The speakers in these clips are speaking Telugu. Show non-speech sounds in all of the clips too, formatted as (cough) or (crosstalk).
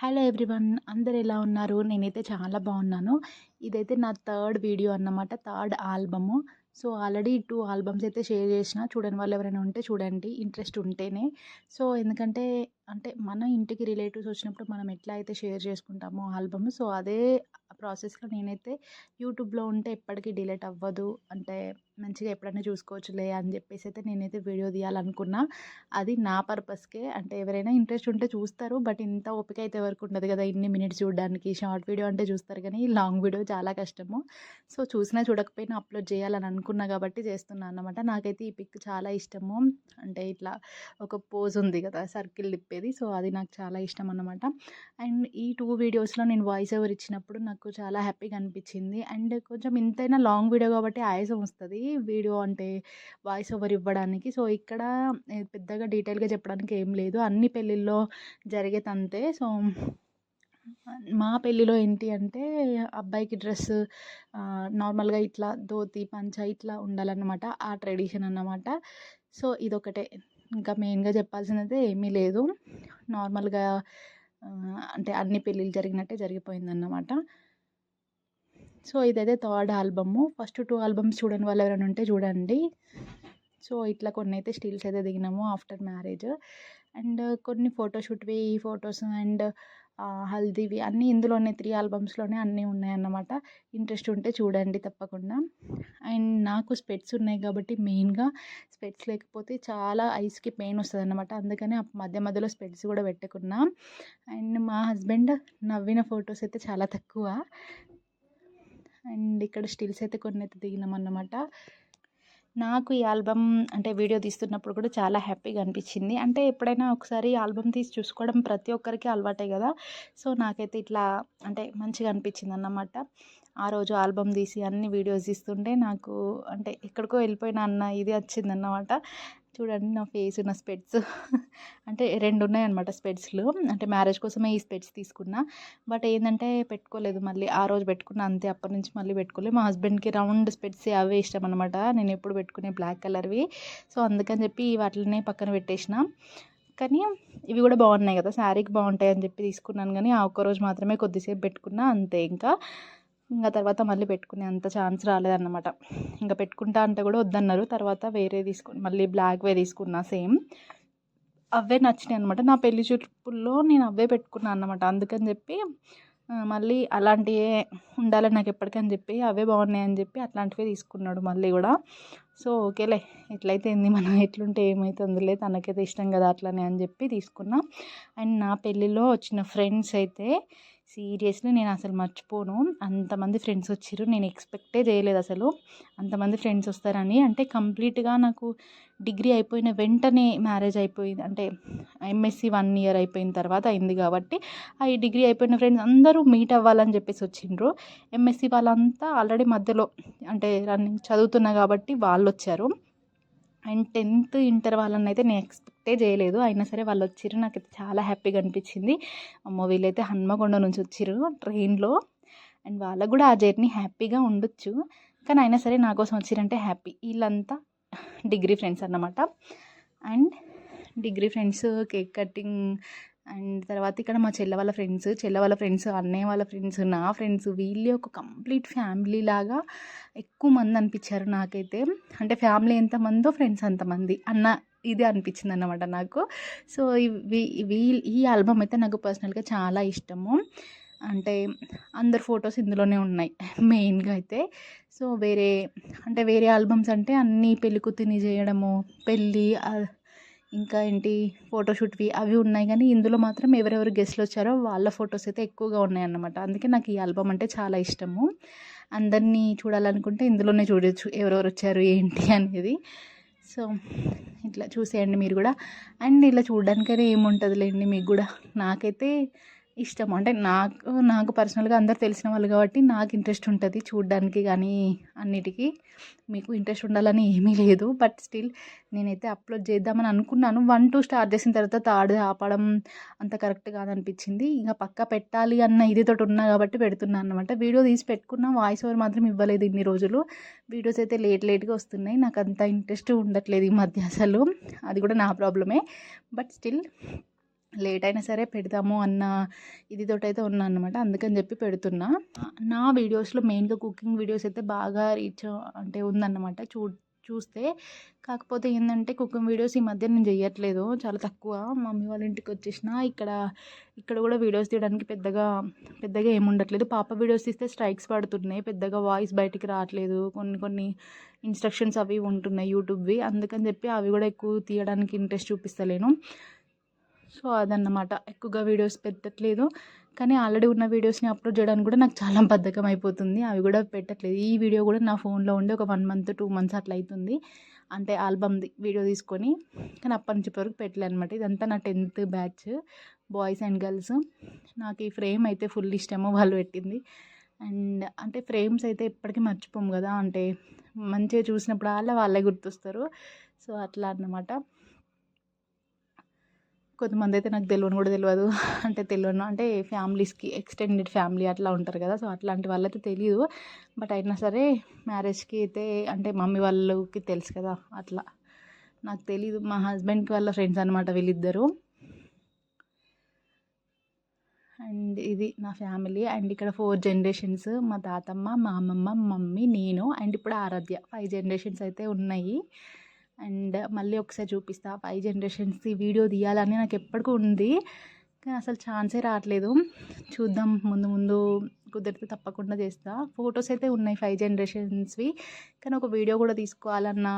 హలో ఎవ్రీవన్ అందరు ఎలా ఉన్నారు? నేనైతే చాలా బాగున్నాను. ఇదైతే నా థర్డ్ వీడియో అన్నమాట third album so already two albums అయితే షేర్ చేసిన. చూడని వాళ్ళు ఎవరైనా ఉంటే చూడండి ఇంట్రెస్ట్ ఉంటేనే. సో ఎందుకంటే అంటే మన ఇంటికి రిలేటివ్స్ వచ్చినప్పుడు మనం ఎట్లా అయితే షేర్ చేసుకుంటామో ఆల్బమ్ సో అదే ప్రాసెస్లో నేనైతే యూట్యూబ్లో ఉంటే ఎప్పటికీ డిలీట్ అవ్వదు. అంటే మంచిగా ఎప్పుడైనా చూసుకోవచ్చులే అని చెప్పేసి అయితే నేనైతే వీడియో తీయాలనుకున్నా. అది నా పర్పస్కే. అంటే ఎవరైనా ఇంట్రెస్ట్ ఉంటే చూస్తారు. బట్ ఇంత ఓపిక అయితే ఎవరికి ఉండదు కదా ఇన్ని మినిట్స్ చూడడానికి. షార్ట్ వీడియో అంటే చూస్తారు కానీ లాంగ్ వీడియో చాలా కష్టము. సో చూసినా చూడకపోయినా అప్లోడ్ చేయాలని అనుకున్నా కాబట్టి చేస్తున్నాను అన్నమాట. నాకైతే ఈ పిక్ చాలా ఇష్టము. అంటే ఇట్లా ఒక పోజ్ ఉంది కదా సర్కిల్ తిప్పేది. సో అది నాకు చాలా ఇష్టం అన్నమాట. అండ్ ఈ టూ వీడియోస్లో నేను వాయిస్ ఓవర్ ఇచ్చినప్పుడు నాకు చాలా హ్యాపీగా అనిపించింది. అండ్ కొంచెం ఇంతైనా లాంగ్ వీడియో కాబట్టి ఆయాసం వస్తుంది. వీడియో అంటే వాయిస్ ఓవర్ ఇవ్వడానికి. సో ఇక్కడ పెద్దగా డీటెయిల్గా చెప్పడానికి ఏం లేదు. అన్ని పెళ్ళిళ్ళలో జరిగేదంతే. సో మా పెళ్ళిలో ఏంటి అంటే అబ్బాయికి డ్రెస్ నార్మల్గా ఇట్లా ధోతి పంచ ఇట్లా ఉండాలన్నమాట. ఆ ట్రెడిషన్ అన్నమాట. సో ఇదొకటే. ఇంకా మెయిన్గా చెప్పాల్సినది ఏమీ లేదు. నార్మల్గా అంటే అన్ని పెళ్ళిళ్ళు జరిగినట్టే జరిగిపోయిందన్నమాట. సో ఇదైతే third album. First two albums చూడని వాళ్ళు ఎవరైనా ఉంటే చూడండి. సో ఇట్లా కొన్ని అయితే స్టిల్స్ అయితే దిగినాము ఆఫ్టర్ మ్యారేజ్. అండ్ కొన్ని ఫోటోషూట్వి ఫొటోస్ అండ్ హల్దీవి అన్నీ ఇందులోనే త్రీ ఆల్బమ్స్లోనే అన్నీ ఉన్నాయన్నమాట. ఇంట్రెస్ట్ ఉంటే చూడండి తప్పకుండా. అండ్ నాకు స్పెట్స్ ఉన్నాయి కాబట్టి మెయిన్గా స్పెట్స్ లేకపోతే చాలా ఐస్కి పెయిన్ వస్తుంది అనమాట అందుకని మధ్య మధ్యలో స్పెట్స్ కూడా పెట్టుకున్నా. అండ్ మా హస్బెండ్ నవ్విన ఫొటోస్ అయితే చాలా తక్కువ. అండ్ ఇక్కడ స్టిల్స్ అయితే కొన్ని అయితే దిగినాం అన్నమాట. నాకు ఈ ఆల్బమ్ అంటే వీడియో తీస్తున్నప్పుడు కూడా చాలా హ్యాపీగా అనిపించింది. అంటే ఎప్పుడైనా ఒకసారి ఆల్బమ్ తీసి చూసుకోవడం ప్రతి ఒక్కరికి అలవాటే కదా. సో నాకైతే ఇట్లా అంటే మంచిగా అనిపించింది అన్నమాట. ఆ రోజు ఆల్బమ్ తీసి అన్ని వీడియోస్ తీస్తుంటే నాకు అంటే ఎక్కడికో వెళ్ళిపోయినా అన్న ఇది వచ్చిందన్నమాట చూడండి నా ఫేస్ నా స్పెట్స్. అంటే రెండు ఉన్నాయన్నమాట స్పెట్స్లు. అంటే మ్యారేజ్ కోసమే ఈ స్పెట్స్ తీసుకున్నా. బట్ ఏంటంటే పెట్టుకోలేదు మళ్ళీ. ఆ రోజు పెట్టుకున్నా అంతే. అప్పటి నుంచి మళ్ళీ పెట్టుకోలేదు. మా హస్బెండ్కి రౌండ్ స్పెట్స్ అవే ఇష్టం అనమాట నేను ఎప్పుడు పెట్టుకునే బ్లాక్ కలర్వి. సో అందుకని చెప్పి వాటినే పక్కన పెట్టేసిన. కానీ ఇవి కూడా బాగున్నాయి కదా. శారీకి బాగుంటాయి అని చెప్పి తీసుకున్నాను. కానీ ఆ ఒక్కరోజు మాత్రమే కొద్దిసేపు పెట్టుకున్నా. అంతే ఇంకా. ఇంకా తర్వాత మళ్ళీ పెట్టుకునే అంత ఛాన్స్ రాలేదన్నమాట. ఇంకా పెట్టుకుంటా అంటే కూడా వద్దన్నారు. తర్వాత వేరే తీసుకుని మళ్ళీ బ్లాక్వే తీసుకున్నా సేమ్. అవే నచ్చినాయి అనమాట నా పెళ్ళి చూపుల్లో నేను అవే పెట్టుకున్నాను అనమాట అందుకని చెప్పి మళ్ళీ అలాంటివే ఉండాలని నాకు ఎప్పటికని చెప్పి అవే బాగున్నాయి అని చెప్పి అట్లాంటివే తీసుకున్నాడు మళ్ళీ కూడా. సో ఓకేలే ఎట్లయితే ఏంది మనం ఎట్లుంటే ఏమవుతుందిలే తనకైతే ఇష్టం కదా అట్లనే అని చెప్పి తీసుకున్నా. అండ్ నా పెళ్ళిలో వచ్చిన ఫ్రెండ్స్ అయితే సీరియస్లీ నేను అసలు మర్చిపోను. అంతమంది ఫ్రెండ్స్ వచ్చారు నేను ఎక్స్పెక్టే చేయలేదు అసలు. అంతమంది ఫ్రెండ్స్ వస్తారని. అంటే కంప్లీట్గా నాకు డిగ్రీ అయిపోయిన వెంటనే మ్యారేజ్ అయిపోయింది. అంటే ఎంఎస్సి వన్ ఇయర్ అయిపోయిన తర్వాత అయింది కాబట్టి ఆ ఈ డిగ్రీ అయిపోయిన ఫ్రెండ్స్ అందరూ మీట్ అవ్వాలని చెప్పేసి వచ్చిండ్రు. ఎంఎస్సి వాళ్ళంతా ఆల్రెడీ మధ్యలో అంటే రన్నింగ్ చదువుతున్నా కాబట్టి వాళ్ళు వచ్చారు అండ్ టెన్త్ ఇంటర్ వాళ్ళని అయితే నేను ఎక్స్పెక్టే చేయలేదు. అయినా సరే వాళ్ళు వచ్చిర్రు నాకైతే చాలా హ్యాపీగా అనిపించింది. అమ్మో! వీళ్ళైతే హన్మకొండ నుంచి వచ్చిర్రు ట్రైన్లో. అండ్ వాళ్ళకు కూడా ఆ జర్నీ హ్యాపీగా ఉండొచ్చు. కానీ అయినా సరే నా కోసం వచ్చిరంటే హ్యాపీ. వీళ్ళంతా డిగ్రీ ఫ్రెండ్స్ అన్నమాట. And degree friends cake cutting and తర్వాత ఇక్కడ మా చెల్ల వాళ్ళ ఫ్రెండ్స్ చెల్ల వాళ్ళ ఫ్రెండ్స్ అన్నయ్య వాళ్ళ ఫ్రెండ్స్ నా ఫ్రెండ్స్ వీళ్ళే ఒక కంప్లీట్ ఫ్యామిలీ లాగా ఎక్కువ మంది అనిపించారు నాకైతే. అంటే ఫ్యామిలీ ఎంతమందో ఫ్రెండ్స్ అంతమంది అన్న ఇది అనిపించింది అన్నమాట నాకు. సో వీ ఈ ఆల్బమ్ అయితే నాకు పర్సనల్గా చాలా ఇష్టము. అంటే అందరు ఫొటోస్ ఇందులోనే ఉన్నాయి మెయిన్గా అయితే. సో వేరే అంటే వేరే ఆల్బమ్స్ అంటే అన్నీ పెళ్ళికూతుని చేయడము పెళ్ళి ఇంకా ఏంటి ఫోటోషూట్వి అవి ఉన్నాయి కానీ ఇందులో మాత్రం ఎవరెవరు గెస్ట్లు వచ్చారో వాళ్ళ ఫొటోస్ అయితే ఎక్కువగా ఉన్నాయన్నమాట. అందుకే నాకు ఈ ఆల్బమ్ అంటే చాలా ఇష్టము. అందరినీ చూడాలనుకుంటే ఇందులోనే చూడొచ్చు ఎవరెవరు వచ్చారు ఏంటి అనేది. సో ఇట్లా చూసేయండి మీరు కూడా. అండ్ ఇలా చూడడానికైనా ఏముంటుందిలేండి మీకు కూడా. నాకైతే ఇష్టం. అంటే నాకు నాకు పర్సనల్గా అందరు తెలిసిన వాళ్ళు కాబట్టి నాకు ఇంట్రెస్ట్ ఉంటుంది చూడడానికి కానీ అన్నిటికీ. మీకు ఇంట్రెస్ట్ ఉండాలని ఏమీ లేదు. బట్ స్టిల్ నేనైతే అప్లోడ్ చేద్దామని అనుకున్నాను. వన్ టూ స్టార్ట్ చేసిన తర్వాత థర్డ్ ఆపడం అంత కరెక్ట్ కాదనిపించింది. ఇంకా పక్క పెట్టాలి అన్న ఇదితో ఉన్నా కాబట్టి పెడుతున్నాను అనమాట వీడియో తీసి పెట్టుకున్న వాయిస్ ఓవర్ మాత్రం ఇవ్వలేదు ఇన్ని రోజులు. వీడియోస్ అయితే లేట్ లేట్గా వస్తున్నాయి. నాకు అంత ఇంట్రెస్ట్ ఉండట్లేదు ఈ మధ్య అసలు. అది కూడా నా ప్రాబ్లమే బట్ స్టిల్ లేట్ అయినా సరే పెడదాము అన్న ఇదితోటైతే ఉన్నా అనమాట అందుకని చెప్పి పెడుతున్నా. నా వీడియోస్లో మెయిన్గా కుకింగ్ వీడియోస్ అయితే బాగా రీచ్ అంటే ఉందన్నమాట చూ చూస్తే. కాకపోతే ఏంటంటే కుకింగ్ వీడియోస్ ఈ మధ్య నేను చేయట్లేదు చాలా తక్కువ. మమ్మీ వాళ్ళ ఇంటికి వచ్చేసిన ఇక్కడ ఇక్కడ కూడా వీడియోస్ తీయడానికి పెద్దగా పెద్దగా ఏముండట్లేదు పాప వీడియోస్ తీస్తే స్ట్రైక్స్ పడుతున్నాయి. పెద్దగా వాయిస్ బయటికి రావట్లేదు. కొన్ని కొన్ని ఇన్స్ట్రక్షన్స్ అవి ఉంటున్నాయి యూట్యూబ్వి. అందుకని చెప్పి అవి కూడా ఎక్కువ తీయడానికి ఇంట్రెస్ట్ చూపిస్తలేను. సో అదన్నమాట. ఎక్కువగా వీడియోస్ పెట్టట్లేదు. కానీ ఆల్రెడీ ఉన్న వీడియోస్ని అప్లోడ్ చేయడానికి కూడా నాకు చాలా బద్ధకం అయిపోతుంది. అవి కూడా పెట్టట్లేదు. ఈ వీడియో కూడా నా ఫోన్లో ఉండి ఒక వన్ మంత్ టూ మంత్స్ అట్లా అవుతుంది అంటే ఆల్బమ్ వీడియో తీసుకొని. కానీ అప్పటి నుంచి వరకు పెట్టలే అనమాట ఇదంతా నా tenth batch boys and girls. నాకు ఈ ఫ్రేమ్ అయితే ఫుల్ ఇష్టమో వాళ్ళు పెట్టింది. అండ్ అంటే ఫ్రేమ్స్ అయితే ఎప్పటికీ మర్చిపోము కదా. అంటే మంచిగా చూసినప్పుడు వాళ్ళ వాళ్ళే గుర్తొస్తారు. సో అట్లా అన్నమాట. కొంతమంది అయితే నాకు తెలియని కూడా తెలియదు (laughs) అంటే తెలియను అంటే ఫ్యామిలీస్కి ఎక్స్టెండెడ్ ఫ్యామిలీ అట్లా ఉంటారు కదా. సో అట్లాంటి వాళ్ళైతే తెలియదు బట్ అయినా సరే మ్యారేజ్కి అయితే అంటే మమ్మీ వాళ్ళకి తెలుసు కదా అట్లా. నాకు తెలీదు. మా హస్బెండ్కి వాళ్ళ ఫ్రెండ్స్ అనమాట వీళ్ళిద్దరు. అండ్ ఇది నా ఫ్యామిలీ. అండ్ ఇక్కడ ఫోర్ జనరేషన్స్ మా తాతమ్మ మా అమ్మమ్మ మమ్మీ నేను అండ్ ఇప్పుడు ఆరాధ్య. ఫైవ్ జనరేషన్స్ అయితే ఉన్నాయి. అండ్ మళ్ళీ ఒకసారి చూపిస్తా. ఫైవ్ జనరేషన్స్కి వీడియో తీయాలని నాకు ఎప్పటికీ ఉంది. కానీ అసలు ఛాన్సే రావట్లేదు. చూద్దాం. ముందు ముందు కుదిరితే తప్పకుండా చేస్తా. ఫొటోస్ అయితే ఉన్నాయి ఫైవ్ జనరేషన్స్వి. కానీ ఒక వీడియో కూడా తీసుకోవాలన్న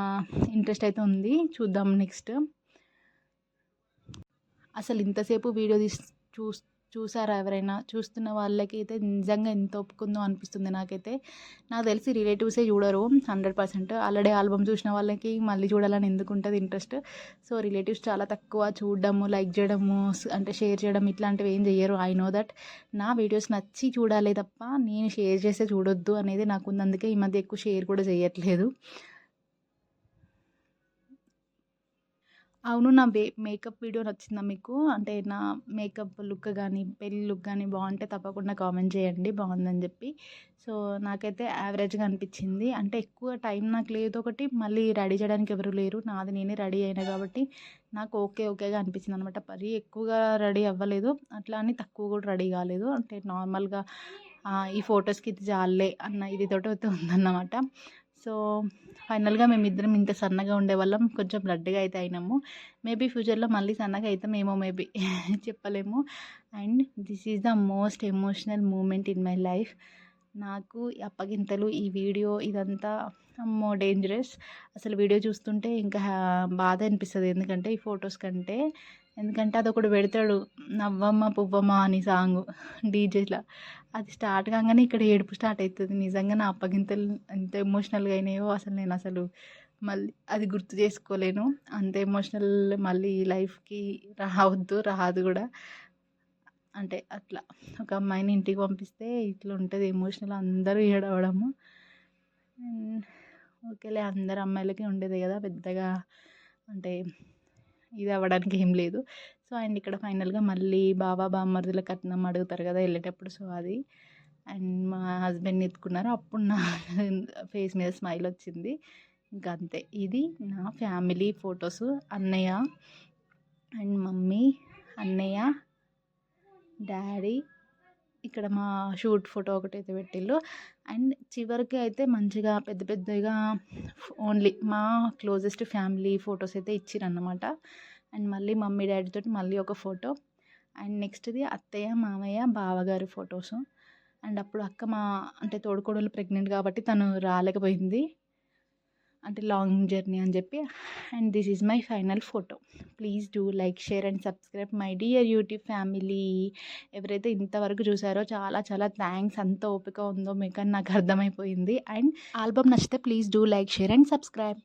ఇంట్రెస్ట్ అయితే ఉంది. చూద్దాం నెక్స్ట్. అసలు ఇంతసేపు వీడియో తీసి చూస్ చూసారా ఎవరైనా? చూస్తున్న వాళ్ళకి అయితే నిజంగా ఎంత ఒప్పుకుందో అనిపిస్తుంది నాకైతే. నాకు తెలిసి రిలేటివ్సే చూడరు హండ్రెడ్ పర్సెంట్. ఆల్రెడీ ఆల్బమ్ చూసిన వాళ్ళకి మళ్ళీ చూడాలని ఎందుకు ఉంటుంది ఇంట్రెస్ట్. సో రిలేటివ్స్ చాలా తక్కువ చూడడము లైక్ చేయడము అంటే షేర్ చేయడం ఇట్లాంటివి ఏం చేయరు ఐ నో దట్. నా వీడియోస్ నచ్చి చూడాలి తప్ప నేను షేర్ చేస్తే చూడొద్దు అనేది నాకు ఉంది అందుకే ఈ మధ్య ఎక్కువ షేర్ కూడా చేయట్లేదు అవును. నా బే మేకప్ వీడియో నచ్చిందా మీకు? అంటే నా మేకప్ లుక్ కానీ పెళ్ళి లుక్ కానీ బాగుంటే తప్పకుండా కామెంట్ చేయండి. బాగుందని చెప్పి. సో నాకైతే యావరేజ్గా అనిపించింది. అంటే ఎక్కువ టైం నాకు లేదు ఒకటి. మళ్ళీ రెడీ చేయడానికి ఎవరు లేరు. నాది నేనే రెడీ అయినా కాబట్టి నాకు ఓకే ఓకేగా అనిపించింది అనమాట మరీ ఎక్కువగా రెడీ అవ్వలేదు. అట్లా అని తక్కువ కూడా రెడీ కాలేదు. అంటే నార్మల్గా ఈ ఫొటోస్కి ఇది జాలే అన్న ఇది తోటి అయితే ఉందన్నమాట. సో ఫైనల్గా మేమిద్దరం ఇంత సన్నగా ఉండేవాళ్ళం కొంచెం బ్లడ్గా అయితే అయినాము. మేబీ ఫ్యూచర్లో మళ్ళీ సన్నగా అవుతామేమో మేబీ (laughs) చెప్పలేము. And this is the most emotional moment in my life. నాకు అప్పగింతలు ఈ వీడియో ఇదంతా అమ్మో డేంజరస్. అసలు వీడియో చూస్తుంటే ఇంకా బాధ అనిపిస్తుంది. ఎందుకంటే ఈ ఫొటోస్ కంటే ఎందుకంటే అది ఒకడు పెడతాడు నవ్వమ్మ పువ్వమ్మ అని సాంగ్ డీజేలా. అది స్టార్ట్ కాగానే ఇక్కడ ఏడుపు స్టార్ట్ అవుతుంది నిజంగా నా అప్పగింతలు ఎంత ఎమోషనల్గా అయినాయో అసలు నేను అసలు మళ్ళీ అది గుర్తు చేసుకోలేను. అంత ఎమోషనల్ మళ్ళీ లైఫ్కి రావద్దు రాదు కూడా. అంటే అట్లా. ఒక అమ్మాయిని ఇంటికి పంపిస్తే ఇట్లా ఉంటుంది ఎమోషనల్ అందరూ ఏడవడము. ఓకేలే అందరు అమ్మాయిలకి ఉండేది కదా పెద్దగా. అంటే ఇది అవ్వడానికి ఏం లేదు. సో అండ్ ఇక్కడ ఫైనల్గా మళ్ళీ బాబా బామ్మర్దుల కట్నం అడుగుతారు కదా వెళ్ళేటప్పుడు సో అది. అండ్ మా హస్బెండ్ ఎత్తుకున్నారు. అప్పుడు నా (laughs) ఫేస్ మీద స్మైల్ వచ్చింది. ఇంకా అంతే. ఇది నా ఫ్యామిలీ ఫొటోస్. అన్నయ్య అండ్ మమ్మీ అన్నయ్య డాడీ. ఇక్కడ మా షూట్ ఫోటో ఒకటి అయితే పెట్టిళ్ళు అండ్ చివరికి అయితే మంచిగా పెద్ద పెద్దగా ఓన్లీ మా క్లోజెస్ట్ ఫ్యామిలీ ఫొటోస్ అయితే ఇచ్చిరన్నమాట. అండ్ మళ్ళీ మమ్మీ డాడీతో మళ్ళీ ఒక ఫోటో. అండ్ నెక్స్ట్ది అత్తయ్య మామయ్య బావగారి ఫొటోస్. అండ్ అప్పుడు అక్క మా అంటే తోడుకోడలు ప్రెగ్నెంట్ కాబట్టి తను రాలేకపోయింది. అంటే లాంగ్ జర్నీ అని చెప్పి. And this is my final photo. Please do like share and subscribe my dear YouTube family. ఎవరైతే ఇంతవరకు చూసారో చాలా చాలా థ్యాంక్స్. అంత ఓపిక ఉందో మీకు అని నాకు అర్థమైపోయింది. అండ్ ఆల్బమ్ నచ్చితే please do like share and subscribe.